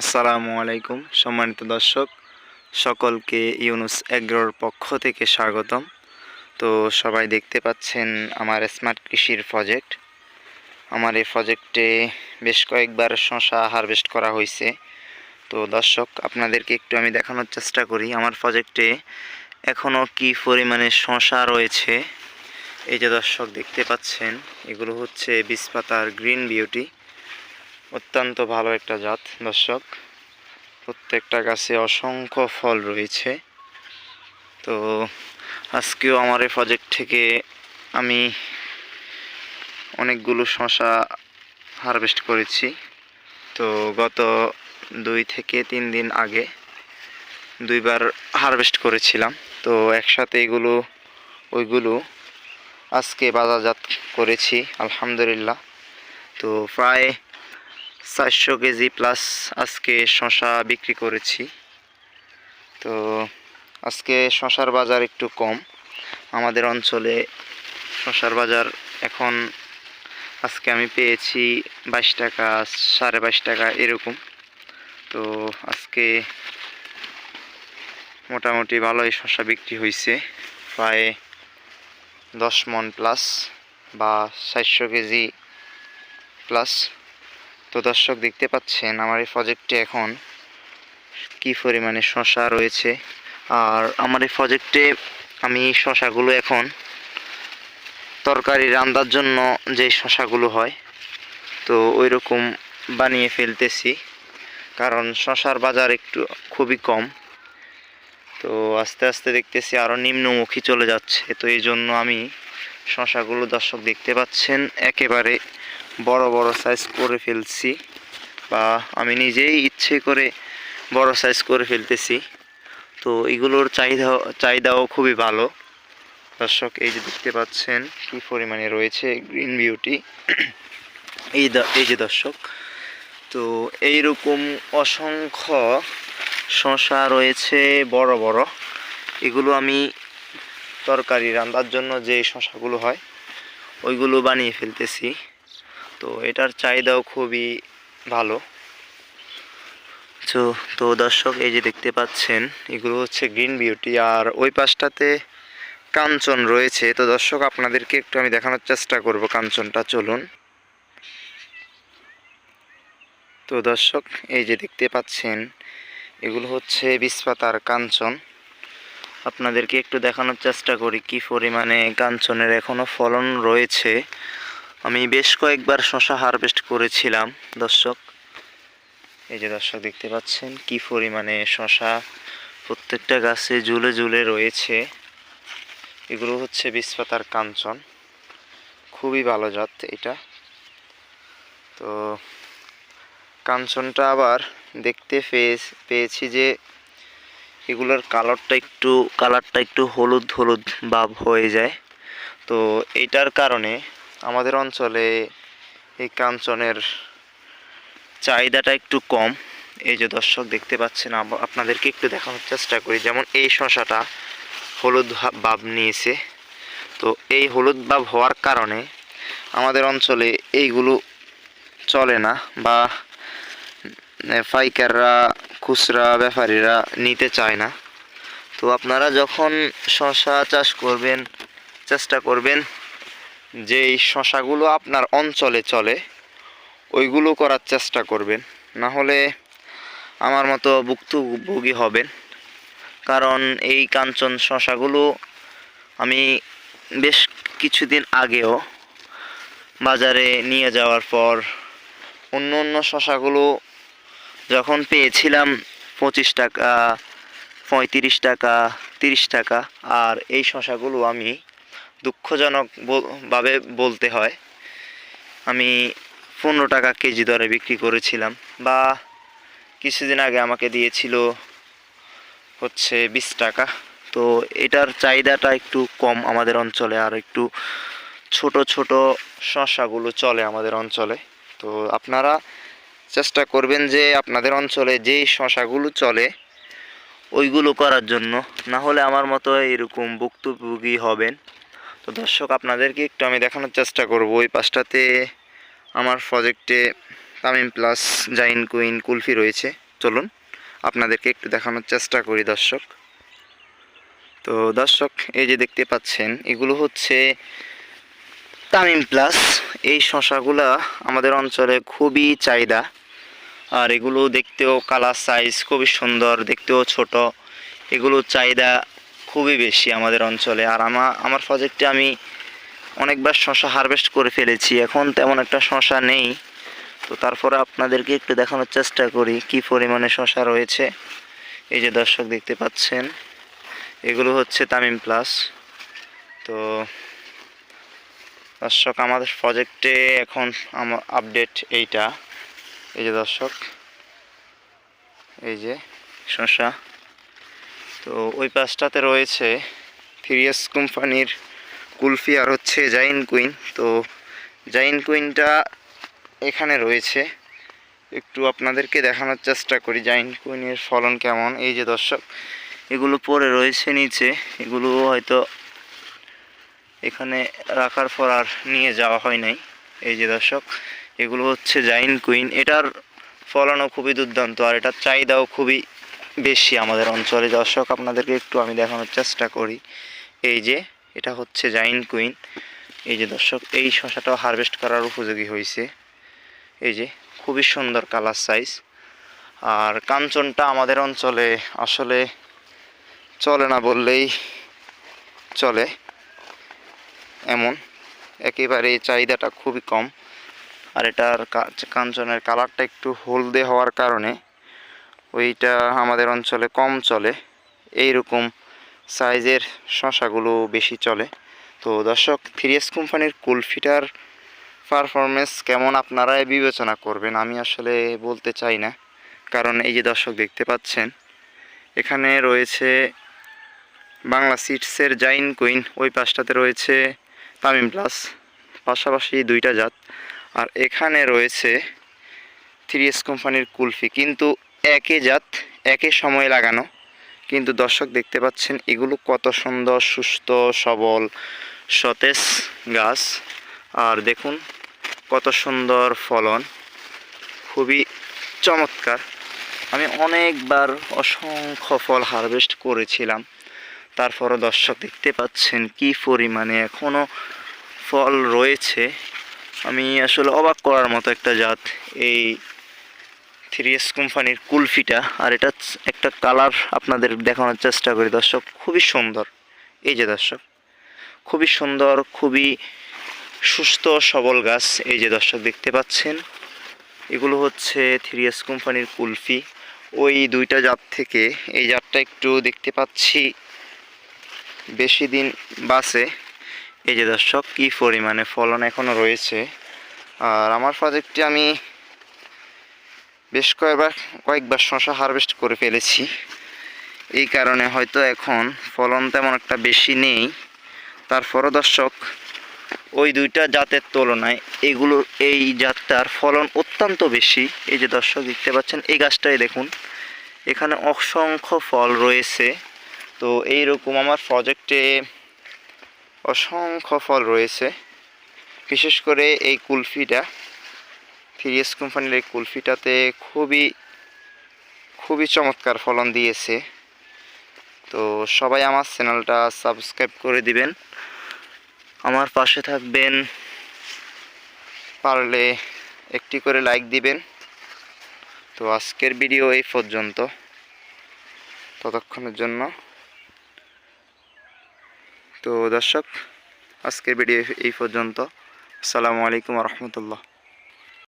আসসালামু আলাইকুম, সম্মানিত দর্শক, সকলকে ইউনুস এগ্রোর পক্ষ থেকে স্বাগতম। তো সবাই দেখতে পাচ্ছেন আমার স্মার্ট কৃষির প্রজেক্ট আমার এই প্রজেক্টে বেশ কয়েকবার শশা হারভেস্ট করা হয়েছে। তো দর্শক, আপনাদেরকে একটু আমি দেখানোর চেষ্টা করি। আমার প্রজেক্টে এখনও কি পরিমাণে শশা রয়েছে? এই যে দর্শক দেখতে পাচ্ছেন, এগুলো হচ্ছে বিষপাতার গ্রিন বিউটি অত্যন্ত ভালো একটা জাত, দর্শক। প্রত্যেকটা গাছে অসংখ্য ফল রয়েছে। তো আজকেও আমার এই প্রজেক্ট থেকে আমি অনেকগুলো শশা হারভেস্ট করেছি। তো গত দুই থেকে তিন দিন আগে দুইবার হারভেস্ট করেছিলাম। তো একসাথে এগুলো, ওইগুলো আজকে বাজারজাত করেছি, আলহামদুলিল্লাহ। তো প্রায় চারশো কেজি প্লাস আজকে শশা বিক্রি করেছি। তো আজকে শশার বাজার একটু কম। আমাদের অঞ্চলে শশার বাজার এখন আজকে আমি পেয়েছি বাইশ টাকা, সাড়ে বাইশ টাকা এরকম। তো আজকে মোটামুটি ভালোই শশা বিক্রি হয়েছে প্রায় দশ মন প্লাস বা চারশো কেজি প্লাস তো দর্শক দেখতে পাচ্ছেন আমার এই প্রজেক্টে এখন কি পরিমাণে শশা রয়েছে। আর আমার এই প্রজেক্টে আমি শশাগুলো এখন তরকারি রান্নার জন্য যে শশাগুলো হয়, তো ওই রকম বানিয়ে ফেলতেছি। কারণ শশার বাজার একটু খুবই কম। তো আস্তে আস্তে দেখতেছি আরও নিম্নমুখী চলে যাচ্ছে। তো এই জন্য আমি শশাগুলো দর্শক দেখতে পাচ্ছেন, একেবারে বড় বড় সাইজ করে ফেলছি বা আমি নিজেই ইচ্ছে করে বড় সাইজ করে ফেলতেছি। তো এগুলোর চাহিদা, চাহিদাও খুবই ভালো। দর্শক, এই যে দেখতে পাচ্ছেন কি পরিমাণে রয়েছে গ্রিন বিউটি এই এই যে দর্শক, তো এইরকম অসংখ্য শশা রয়েছে বড় বড়। এগুলো আমি তরকারি রান্নার জন্য যে শশাগুলো হয়, ওইগুলো বানিয়ে ফেলতেছি। তো এটার চাহিদাও খুবই ভালো। তো তো দর্শক, এই যে দেখতে পাচ্ছেন, এগুলো হচ্ছে গ্রিন বিউটি আর ওই পাশটাতে কাঞ্চন রয়েছে। তো দর্শক, আপনাদেরকে একটু আমি দেখানোর চেষ্টা করব কাঞ্চনটা, চলুন। তো দর্শক, এই যে দেখতে পাচ্ছেন, এগুলো হচ্ছে বিষপাতার কাঞ্চন। আপনাদেরকে একটু দেখানোর চেষ্টা করি কি পরিমাণে কাঞ্চনের এখনও ফলন রয়েছে। আমি বেশ কয়েকবার শশা হারভেস্ট করেছিলাম, দর্শক। এই যে দর্শক দেখতে পাচ্ছেন, কি পরিমাণে শশা প্রত্যেকটা গাছে ঝুলে ঝুলে রয়েছে। এগুলো হচ্ছে বিষপাতার কাঞ্চন। খুবই ভালো জাত এটা। তো কাঞ্চনটা আবার দেখতে পেয়ে পেয়েছি যে এগুলোর কালারটা একটু কালারটা একটু হলুদ হলুদ ভাব হয়ে যায়। তো এটার কারণে আমাদের অঞ্চলে এই কাঞ্চনের চাহিদাটা একটু কম। এই যে দর্শক দেখতে পাচ্ছেন আপনাদেরকে একটু দেখানোর চেষ্টা করি। যেমন এই শশাটা হলুদ ভাব নিয়েছে। তো এই হলুদ ভাব হওয়ার কারণে আমাদের অঞ্চলে এইগুলো চলে না বা পাইকাররা, খুচরা ব্যাপারীরা নিতে চায় না। তো আপনারা যখন শশা চাষ করবেন, চেষ্টা করবেন যে এই শশাগুলো আপনার অঞ্চলে চলে, ওইগুলো করার চেষ্টা করবেন। না হলে আমার মতো ভুক্তভোগী হবেন। কারণ এই কাঞ্চন শশাগুলো আমি বেশ কিছুদিন আগেও বাজারে নিয়ে যাওয়ার পর অন্য অন্য শশাগুলো যখন পেয়েছিলাম পঁচিশ টাকা, পঁয়ত্রিশ টাকা, তিরিশ টাকা, আর এই শশাগুলো আমি দুঃখজনক বল- ভাবে বলতে হয়। আমি পনেরো টাকা কেজি দরে বিক্রি করেছিলাম বা কিছুদিন আগে আমাকে দিয়েছিল হচ্ছে বিশ টাকা। তো এটার চাহিদাটা একটু কম আমাদের অঞ্চলে আর একটু ছোট ছোট শসাগুলো চলে আমাদের অঞ্চলে। তো আপনারা চেষ্টা করবেন যে আপনাদের অঞ্চলে যেই শশাগুলো চলে, ওইগুলো করার জন্য। না হলে আমার মতো এরকম ভুক্তভোগী হবেন। তো দর্শক, আপনাদেরকে একটু আমি দেখানোর চেষ্টা করব। ওই পাশটাতে আমার প্রজেক্টে তামিম প্লাস জাইন কুইন কুলফি রয়েছে। চলুন, আপনাদেরকে একটু দেখানোর চেষ্টা করি দর্শক। তো দর্শক, এই যে দেখতে পাচ্ছেন, এগুলো হচ্ছে তামিম প্লাস। এই শশাগুলা আমাদের অঞ্চলে খুবই চাহিদা। আর এগুলো দেখতেও কালার সাইজ খুবই সুন্দর, দেখতেও ছোট। এগুলো চাহিদা খুবই বেশি আমাদের অঞ্চলে। আর আমার আমার প্রজেক্টে আমি অনেকবার শশা হারভেস্ট করে ফেলেছি। এখন তেমন একটা শশা নেই। তো তারপরে আপনাদেরকে একটু দেখানোর চেষ্টা করি কি পরিমাণে শশা রয়েছে। এই যে দর্শক দেখতে পাচ্ছেন, এগুলো হচ্ছে তামিম প্লাস তো দর্শক, আমাদের প্রজেক্টে এখন আমার আপডেট এইটা। এই যে দর্শক, এই যে শশা তো ওই পাশটাতে রয়েছে ফিরিয়াস কোম্পানির কুলফি আর হচ্ছে জাইন কুইন তো জাইন কুইনটা এখানে রয়েছে। একটু আপনাদেরকে দেখানোর চেষ্টা করি জাইন কুইনের ফলন কেমন। এই যে দর্শক, এগুলো পরে রয়েছে নিচে। এগুলো হয়তো এখানে রাখার পর আর নিয়ে যাওয়া হয় নাই। এই যে দর্শক, এগুলো হচ্ছে জাইন কুইন এটার ফলনও খুবই দুর্দান্ত আর এটার চাহিদাও খুবই বেশি আমাদের অঞ্চলে দর্শক আপনাদেরকে একটু আমি দেখানোর চেষ্টা করি। এই যে, এটা হচ্ছে জাইন কুইন। এই যে দর্শক, এই শশাটাও হারভেস্ট করার উপযোগী হয়েছে। এই যে, খুবই সুন্দর কালার সাইজ। আর কাঞ্চনটা আমাদের অঞ্চলে আসলে চলে না বললেই চলে। এমন, একেবারে চাহিদাটা খুবই কম। আর এটার কাঞ্চনের কালারটা একটু হলদে হওয়ার কারণে ওইটা আমাদের অঞ্চলে কম চলে। এই রকম সাইজের শশাগুলো বেশি চলে। তো দর্শক থ্রিএস কোম্পানির কুলফিটার পারফরমেন্স কেমন আপনারাই বিবেচনা করবেন, আমি আসলে বলতে চাই না। কারণ এই যে দর্শক দেখতে পাচ্ছেন, এখানে রয়েছে বাংলা সিটসের জাইন কুইন ওই পাশটাতে রয়েছে তামিম প্লাস পাশাপাশি দুইটা জাত। আর এখানে রয়েছে থ্রি এস কোম্পানির কুলফি, কিন্তু একই জাত, একই সময় লাগানো। কিন্তু দর্শক দেখতে পাচ্ছেন, এগুলো কত সুন্দর, সুস্থ, সবল, সতেজ গাছ। আর দেখুন, কত সুন্দর ফলন। খুবই চমৎকার। আমি অনেকবার অসংখ্য ফল হারভেস্ট করেছিলাম। তারপরও দর্শক দেখতে পাচ্ছেন কি পরিমাণে এখনও ফল রয়েছে। আমি আসলে অবাক করার মতো একটা জাত এই থ্রি এস কোম্পানির কুলফিটা, আর এটা একটা কালার আপনাদের দেখানোর চেষ্টা করি দর্শক, খুবই সুন্দর। এই যে দর্শক, খুবই সুন্দর, খুবই সুস্থ সবল গাছ। এই যে দর্শক, দেখতে পাচ্ছেন, এগুলো হচ্ছে থ্রি এস কোম্পানির কুলফি। ওই দুইটা জাত থেকে এই জাতটা একটু দেখতে পাচ্ছি বেশি দিন বাসে এই যে দর্শক, কী পরিমাণে ফলন এখনও রয়েছে। আর আমার প্রজেক্টে আমি বেশ কয়েকবার কয়েকবার শশা হারভেস্ট করে ফেলেছি। এই কারণে হয়তো এখন ফলন তেমন একটা বেশি নেই। তারপরও দর্শক, ওই দুইটা জাতের তুলনায় এগুলো, এই জাতটার ফলন অত্যন্ত বেশি। এই যে দর্শক দেখতে পাচ্ছেন, এই গাছটাই দেখুন। এখানে অসংখ্য ফল রয়েছে। তো এই রকম আমার প্রজেক্টে অসংখ্য ফল রয়েছে। বিশেষ করে এই কুলফিটা। থ্রিএস কোম্পানির এই কুলফিটাতে খুবই খুবই চমৎকার ফলন দিয়েছে। তো সবাই আমার চ্যানেলটা সাবস্ক্রাইব করে দিবেন। আমার পাশে থাকবেন, পারলে একটি করে লাইক দিবেন। তো আজকের ভিডিও এই পর্যন্ত। ততক্ষণের জন্য। তো দর্শক, আজকের ভিডিও এই পর্যন্ত। আসসালামু আলাইকুম রহমতুল্লাহ।